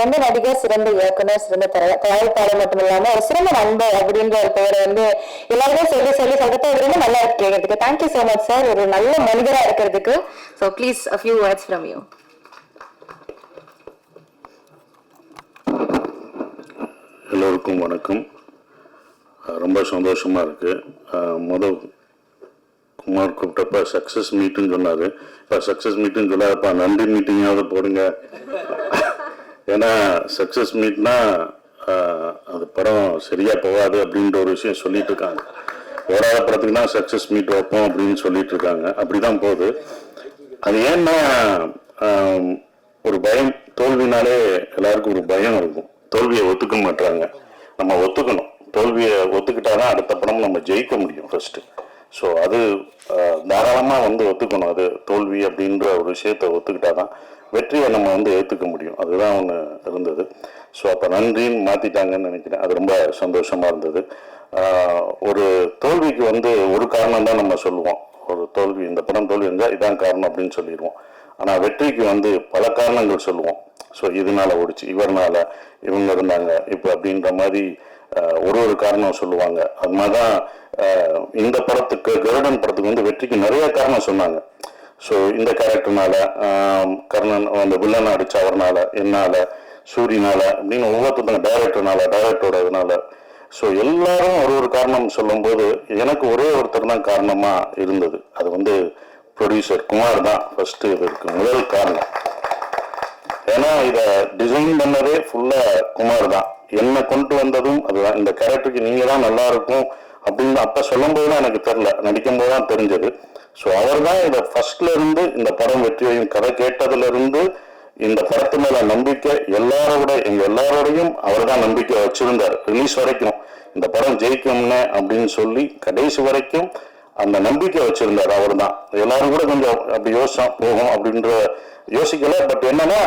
சிறந்த நடிகர் சிறந்த இயக்குனர் சிறந்த தயா- தயாரிப்பாளர் மட்டும் இல்லாம ஒரு சிறந்த நண்பர் அப்படின்ற ஒரு பெயரை வந்து எல்லாருமே சொல்லி சொல்லி சொல்றது அது நல்லா இருக்கு கேட்கறதுக்கு தேங்க்யூ சோ மச் சார் ஒரு நல்ல மனிதரா இருக்கிறதுக்கு. So please a few words from you எல்லோருக்கும் வணக்கம். ரொம்ப சந்தோஷமாக இருக்குது முதல் குமார் கூப்பிட்டப்ப சக்ஸஸ் மீட்டுன்னு சொன்னார். இப்போ சக்ஸஸ் மீட்டுன்னு சொல்லாதப்பா நன்றி மீட்டிங்காவது போடுங்க. ஏன்னா சக்ஸஸ் மீட்னா அந்த படம் சரியாக போகாது அப்படின்ற ஒரு விஷயம் சொல்லிட்டு இருக்காங்க ஓடாத படத்துக்கு தான் சக்ஸஸ் மீட் வைப்போம் அப்படின்னு சொல்லிட்டு இருக்காங்க அப்படி தான் போகுது. அது ஏன்னா ஒரு பயம் தோல்வினாலே எல்லாருக்கும் ஒரு பயம் இருக்கும். தோல்வியை ஒத்துக்க மாட்டாங்க நம்ம ஒத்துக்கணும். தோல்வியை ஒத்துக்கிட்டாதான் அடுத்த படம் நம்ம ஜெயிக்க முடியும் ஃபர்ஸ்ட் ஸோ அது தாராளமாக வந்து ஒத்துக்கணும். அது தோல்வி அப்படின்ற ஒரு விஷயத்தை ஒத்துக்கிட்டாதான் வெற்றியை நம்ம வந்து ஏற்றுக்க முடியும். அதுதான் ஒன்று இருந்தது. ஸோ அப்போ நன்றின்னு மாற்றிட்டாங்கன்னு நினைக்கிறேன். அது ரொம்ப சந்தோஷமாக இருந்தது. ஒரு தோல்விக்கு வந்து ஒரு காரணம் தான் நம்ம சொல்லுவோம். ஒரு தோல்வி இந்த படம் தோல்வி இருந்தால் இதான் காரணம் அப்படின்னு சொல்லிடுவோம். ஆனால் வெற்றிக்கு வந்து பல காரணங்கள் சொல்லுவோம். ஸோ இதனால ஓடிச்சு இவர்னால இவங்க இருந்தாங்க இப்போ அப்படின்ற மாதிரி ஒரு ஒரு காரணம் சொல்லுவாங்க. அது மாதிரி தான் இந்த படத்துக்கு கருடன் படத்துக்கு வந்து வெற்றிக்கு நிறைய காரணம் சொன்னாங்க. ஸோ இந்த கேரக்டர்னால கர்ணன் அந்த வில்லன் அடிச்ச அவர்னால என்னால சூரியனால அப்படின்னு ஒவ்வொருத்தங்க டைரக்டர்னால டைரக்டரோட இதனால. ஸோ எல்லாரும் ஒரு ஒரு காரணம் சொல்லும்போது எனக்கு ஒரே ஒருத்தர் தான் காரணமா இருந்தது. அது வந்து ப்ரொடியூசர் குமார் தான். ஃபர்ஸ்ட் இதற்கு முதல் காரணம். ஏன்னா இதை டிசைன் பண்ணதே ஃபுல்லா குமார் தான். என்னை கொண்டு வந்ததும் அதுதான். இந்த கேரக்டருக்கு நீங்க தான் நல்லா இருக்கும் அப்படின்னு அப்ப சொல்லும் போது தான் எனக்கு தெரில நடிக்கும் போது தான் தெரிஞ்சது. ஸோ அவர் தான் இதை ஃபர்ஸ்ட்ல இருந்து இந்த படம் வெற்றியையும் கதை கேட்டதுல இருந்து இந்த படத்து மேல நம்பிக்கை எல்லாரோட எங்க எல்லாரோடையும் அவர் தான் நம்பிக்கை வச்சிருந்தார். ரிலீஸ் வரைக்கும். இந்த படம் ஜெயிக்கும்னு அப்படின்னு சொல்லி கடைசி வரைக்கும் அந்த நம்பிக்கை வச்சிருந்தார் அவர் தான் எல்லாரும் கூட கொஞ்சம் அப்படி யோசிச்சோம் போகும் அப்படின்ற யோசிக்கல. பட் என்னன்னா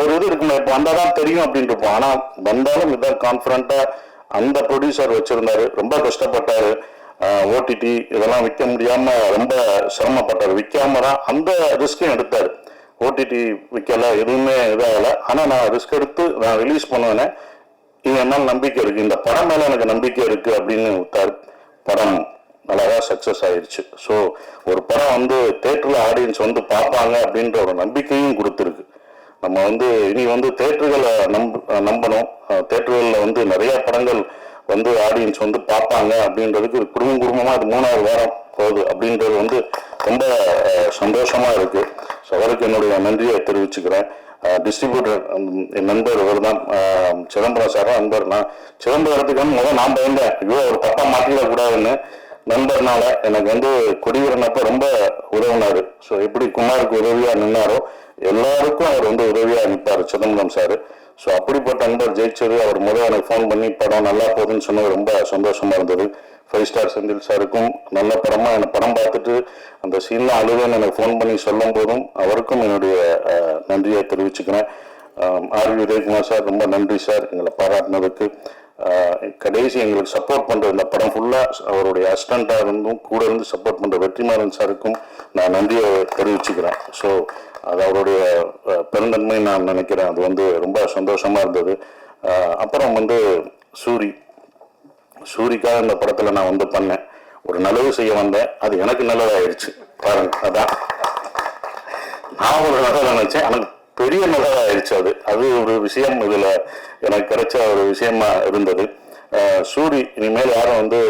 ஒரு இது இருக்குமே இப்போ வந்தாதான் தெரியும் அப்படின்ட்டு இருப்போம். ஆனா வந்தாலும் இதான் கான்பிடண்டா அந்த ப்ரொடியூசர் வச்சிருந்தாரு. ரொம்ப கஷ்டப்பட்டாரு. ஓடிடி இதெல்லாம் விற்க முடியாமல் ரொம்ப சிரமப்பட்டார். விற்காம தான் அந்த ரிஸ்க்கும் எடுத்தார். ஓடிடி விற்கலை எதுவுமே இதாகலை. ஆனால் நான் ரிஸ்க் எடுத்து நான் ரிலீஸ் பண்ணுவேனே இது என் நம்பிக்கை இருக்குது இந்த படம் மேலே எனக்கு நம்பிக்கை இருக்குது அப்படின்னு விட்டார். படம் நல்லாதான் சக்ஸஸ் ஆயிடுச்சு ஸோ ஒரு படம் வந்து தேட்டரில் ஆடியன்ஸ் வந்து பார்ப்பாங்க அப்படின்ற ஒரு நம்பிக்கையும் கொடுத்துருக்கு. நம்ம வந்து இனி வந்து தேட்டர்களை நம்ப நம்பணும். தேட்டர்களில் வந்து நிறைய படங்கள் வந்து ஆடியன்ஸ் வந்து பார்ப்பாங்க அப்படின்றதுக்கு ஒரு குடும்பம் குடும்பமாக இது மூணாவது வாரம் போகுது. அப்படின்றது வந்து ரொம்ப சந்தோஷமாக இருக்குது ஸோ அவருக்கு என்னுடைய நன்றியை தெரிவிச்சுக்கிறேன். டிஸ்ட்ரிபியூட்டர் என் நண்பர் இவர் தான் சிதம்பரம் சார் நண்பர். நான் சிதம்பரத்துக்கு வந்து முதல் நான் பயந்தேன். ஐயோ ஒரு தப்பாக மாட்டிடக்கூடாதுன்னு நண்பர்னால எனக்கு வந்து கொடிவரனப்ப ரொம்ப உதவினார். ஸோ எப்படி குமாருக்கு உதவியாக நின்னாரோ எல்லாருக்கும் அவர் வந்து உதவியாக நிற்பார் சிதம்பரம் சார். ஸோ அப்படிப்பட்ட நண்பர் ஜெயிச்சது. அவர் முதல் எனக்கு ஃபோன் பண்ணி படம் நல்லா போகுதுன்னு சொன்னது ரொம்ப சந்தோஷமாக இருந்தது. ஃபைவ் ஸ்டார் செந்தில் சாருக்கும் நல்ல படமாக எனக்கு படம் பார்த்துட்டு அந்த சீனில் அழுவேன்னு எனக்கு ஃபோன் பண்ணி சொல்லும் போதும் அவருக்கும் என்னுடைய நன்றியை தெரிவிச்சுக்கிறேன். ஆர் வி உதயகுமார் சார் ரொம்ப நன்றி சார். எங்களை பாராட்டினதுக்கு. கடைசி எங்களுக்கு சப்போர்ட் பண்ற இந்த படம் ஃபுல்லா அவருடைய அசிஸ்டண்டா இருந்தும் கூட இருந்து சப்போர்ட் பண்ற வெற்றிமாறன் சாருக்கும் நான் நன்றியை தெரிவிச்சுக்கிறேன். ஸோ அது அவருடைய பெருந்தன்மை நான் நினைக்கிறேன். அது வந்து ரொம்ப சந்தோஷமா இருந்தது. அப்புறம் வந்து சூரி. சூரிக்காக இந்த படத்துல நான் வந்து பண்ணேன். ஒரு நல்லது செய்ய வந்தேன். அது எனக்கு நல்லதாயிருச்சு. பாருங்க அதான். நான் ஒரு நல்லதா நினைச்சேன். எனக்கு பெரிய நல்லதாயிருச்சு அது. அது ஒரு விஷயம். இதில் எனக்கு கிடைச்ச ஒரு விஷயமா இருந்தது. சூரி இனிமேல் யாரும் வந்து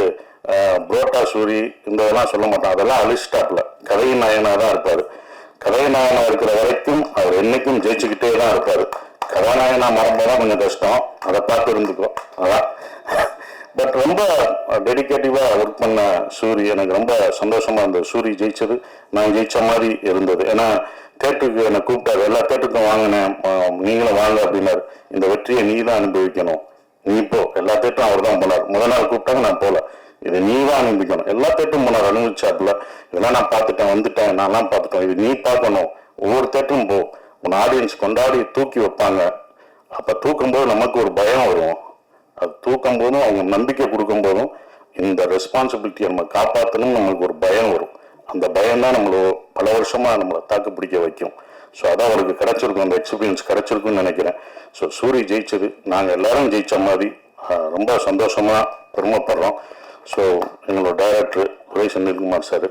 புரோட்டா சூரி இந்த இதெல்லாம் சொல்ல மாட்டான் அதெல்லாம் அழிச்சிட்டாப்ல கதை நாயனா தான் இருப்பார். கதை நாயனாக இருக்கிற வரைக்கும் அவர் என்னைக்கும் ஜெயிச்சுக்கிட்டே தான் இருப்பார். இருப்பாரு மறந்தால் தான் கொஞ்சம் கஷ்டம். அதை பார்த்து இருந்துக்கும் அதான். பட் ரொம்ப uh, டெடிக்கேட்டிவாக ஒர்க் பண்ண சூரி எனக்கு ரொம்ப சந்தோஷமாக இருந்தது. சூரி ஜெயிச்சது நான் ஜெயிச்ச மாதிரி இருந்தது. ஏன்னா தேட்டருக்கு என்னை கூப்பிட்டாரு. எல்லா தேட்டருக்கும் வாங்கினேன். நீங்களும் வாங்க அப்படின்னாரு. இந்த வெற்றியை நீ தான் அனுபவிக்கணும். நீ போ. எல்லா தேட்டரும் அவர் தான் போனார். முதல் நாள் கூப்பிட்டாங்க நான் போகல இதை நீ தான் அனுபவிக்கணும். எல்லா தேட்டரும் போனார் அனுபவிச்சாப்புல. இதெல்லாம் நான் பார்த்துட்டேன் வந்துட்டேன். நான்லாம் பார்த்துட்டேன். இது நீ பார்க்கணும். ஒவ்வொரு தேட்டரும் போ. உன் ஆடியன்ஸ் கொண்டாடி தூக்கி வைப்பாங்க. அப்போ தூக்கும்போது நமக்கு ஒரு பயம் வரும். அது தூக்கும் போதும் அவங்க நம்பிக்கை கொடுக்கும் போதும் இந்த ரெஸ்பான்சிபிலிட்டியை நம்ம காப்பாற்றணும் நம்மளுக்கு ஒரு பயம் வரும். அந்த பயம் தான் நம்மள பல வருஷமாக நம்மளை தாக்கு பிடிக்க வைக்கும். ஸோ அதான் அவருக்கு கிடச்சிருக்கும். அந்த எக்ஸ்பீரியன்ஸ் கிடச்சிருக்குன்னு நினைக்கிறேன். ஸோ சூரி ஜெயிச்சது. நாங்கள் எல்லாரும் ஜெயிச்ச மாதிரி ரொம்ப சந்தோஷமாக பெருமைப்படுறோம். ஸோ எங்களோட டைரக்டர் உரை செந்தில்குமார் சார்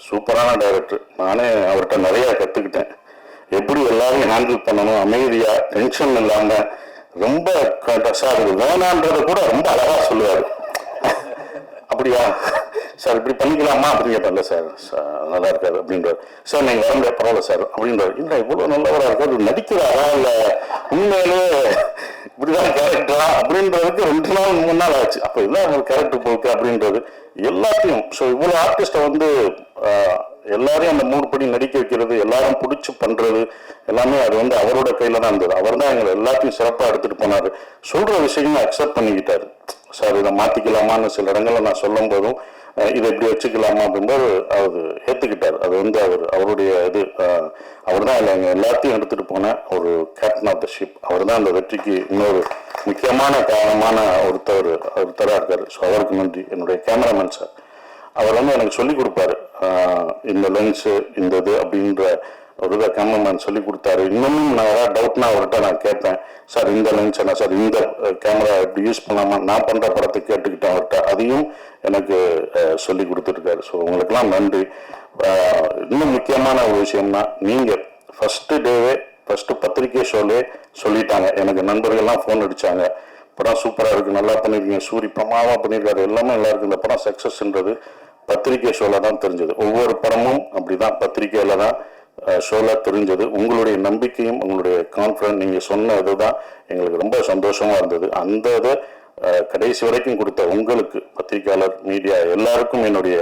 சூப்பரான டைரக்டர் நானே அவர்கிட்ட நிறையா கற்றுக்கிட்டேன் எப்படி எல்லாரையும் ஹேண்டில் பண்ணணும் அமைதியாக டென்ஷன் இல்லாமல் ரொம்ப க- சார் வேணான்றத கூட ரொம்ப அழகாக சொல்லுவார். அப்படியா? சார் இப்படி பண்ணிக்கலாமா? அப்படின்னு கேட்டேன்ல சார். நல்லா இருக்காரு அப்படின்றார். சார் நீங்கள் வரங்க பரவாயில்ல சார் அப்படின்றார். இல்லை இவ்வளோ நல்லவராக இருக்காரு? நடிக்கிறாரா இல்லை உண்மையிலே இப்படிதான் கேரக்டரா அப்படின்றதுக்கு ரெண்டு நாள் மூணு நாள் ஆச்சு. அப்போ என்ன ஒரு கேரக்டர் போக்கு அப்படின்றது. எல்லாத்தையும் ஸோ இவ்வளோ ஆர்டிஸ்ட்டை வந்து எல்லாரையும் அந்த மூணு படி நடிக்க வைக்கிறது எல்லாரும் பிடிச்சி பண்றது எல்லாமே அது வந்து அவரோட கையில தான் இருந்தது. அவர் தான் எங்களை எல்லாத்தையும் சிறப்பாக எடுத்துட்டு போனாரு. சொல்ற விஷயமும் அக்செப்ட் பண்ணிக்கிட்டாரு. சார் இதை மாத்திக்கலாமான்னு சில இடங்களில் நான் சொல்லும் போதும் இதை இப்படி வச்சுக்கலாமா அப்படின்றது அவர் ஏற்றுக்கிட்டார் அது வந்து அவர் அவருடைய இது அவர் தான் எங்கள் எல்லாத்தையும் எடுத்துகிட்டு போன ஒரு கேப்டன் ஆஃப் த ஷிப் அவர் தான் அந்த வெற்றிக்கு இன்னொரு முக்கியமான காரணமான ஒருத்தர் ஒருத்தராக இருக்கார். ஸோ அவருக்கு நன்றி. என்னுடைய கேமராமேன் சார் அவர் வந்து எனக்கு சொல்லிக் கொடுப்பாரு. இந்த லென்ஸு இந்த இது அப்படின்ற ஒரு இதை கேமராமேன் சொல்லி கொடுத்தாரு. இன்னமும் நான் ஏதாவது டவுட்னா அவர்கிட்ட நான் கேட்பேன். சார் இந்த லென்ஸ் என்ன சார்? இந்த கேமரா எப்படி யூஸ் பண்ணாமல் நான் பண்ணுற படத்தை கேட்டுக்கிட்டேன் அவர்கிட்ட. அதையும் எனக்கு சொல்லி கொடுத்துருக்காரு. ஸோ உங்களுக்கெல்லாம் நன்றி. இன்னும் முக்கியமான ஒரு விஷயம்னா நீங்கள் ஃபஸ்ட்டு டேவே ஃபஸ்ட்டு பத்திரிகை ஷோலே சொல்லிட்டாங்க. எனக்கு நண்பர்கள்லாம் ஃபோன் அடிச்சாங்க. படம் சூப்பராக இருக்குது நல்லா பண்ணியிருக்கீங்க சூரி பிரமாவாக பண்ணியிருக்காரு எல்லாமே நல்லா இருக்குது இந்த படம் சக்சஸ்ன்றது பத்திரிகை ஷோல தான் தெரிஞ்சது. ஒவ்வொரு படமும் அப்படிதான் பத்திரிகையில தான் ஷோவில் தெரிஞ்சது. உங்களுடைய நம்பிக்கையும் உங்களுடைய கான்ஃபிடன்ஸ் நீங்கள் சொன்ன இதுதான் எங்களுக்கு ரொம்ப சந்தோஷமாக இருந்தது. அந்த இதை கடைசி வரைக்கும் கொடுத்த உங்களுக்கு பத்திரிகையாளர் மீடியா எல்லாருக்கும் என்னுடைய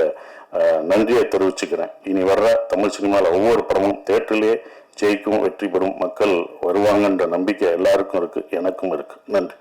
நன்றியை தெரிவிச்சுக்கிறேன். இனி வர்ற தமிழ் சினிமாவில் ஒவ்வொரு படமும் தேட்டரிலே ஜெயிக்கும் வெற்றி பெறும் மக்கள் வருவாங்கன்ற நம்பிக்கை எல்லாருக்கும் இருக்கு. எனக்கும் இருக்கு. நன்றி.